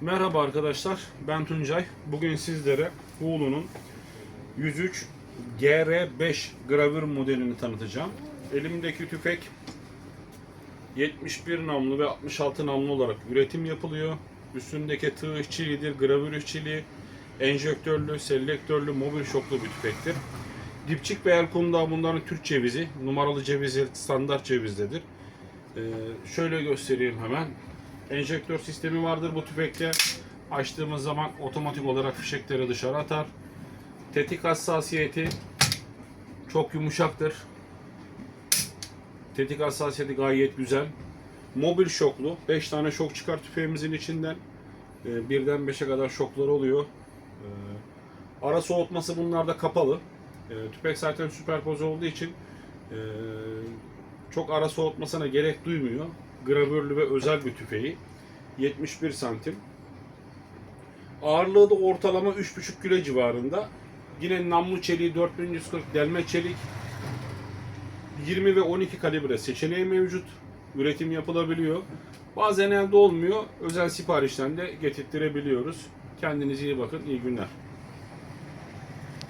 Merhaba arkadaşlar, ben Tuncay. Bugün sizlere Hulu'nun 103 GR5 gravür modelini tanıtacağım. Elimdeki tüfek 71 namlu ve 66 namlu olarak üretim yapılıyor. Üstündeki tığ işçiliğidir, gravür işçiliği, enjektörlü, selektörlü, mobil şoklu bir tüfektir. Dipçik ve el kundağı bunların Türk cevizi, numaralı cevizi standart cevizdedir. Ee, şöyle göstereyim hemen. Enjektör sistemi vardır bu tüfekte. Açtığımız zaman otomatik olarak fişekleri dışarı atar. Tetik hassasiyeti çok yumuşaktır. Tetik hassasiyeti gayet güzel. Mobil şoklu. 5 tane şok çıkar tüfeğimizin içinden. Ee, Birden 5'e kadar şoklar oluyor. Ee, Ara soğutması bunlarda kapalı. Ee, Tüfek zaten süperpoz olduğu için çok ara soğutmasına gerek duymuyor. Gravürlü ve özel bir tüfeği. 71 santim. Ağırlığı da ortalama 3,5 kilo civarında. Yine namlu çeliği 4140 delme çelik. 20 ve 12 kalibre seçeneği mevcut. Üretim yapılabiliyor. Bazen elde olmuyor. Özel siparişten de getirttirebiliyoruz. Kendinize iyi bakın. İyi günler.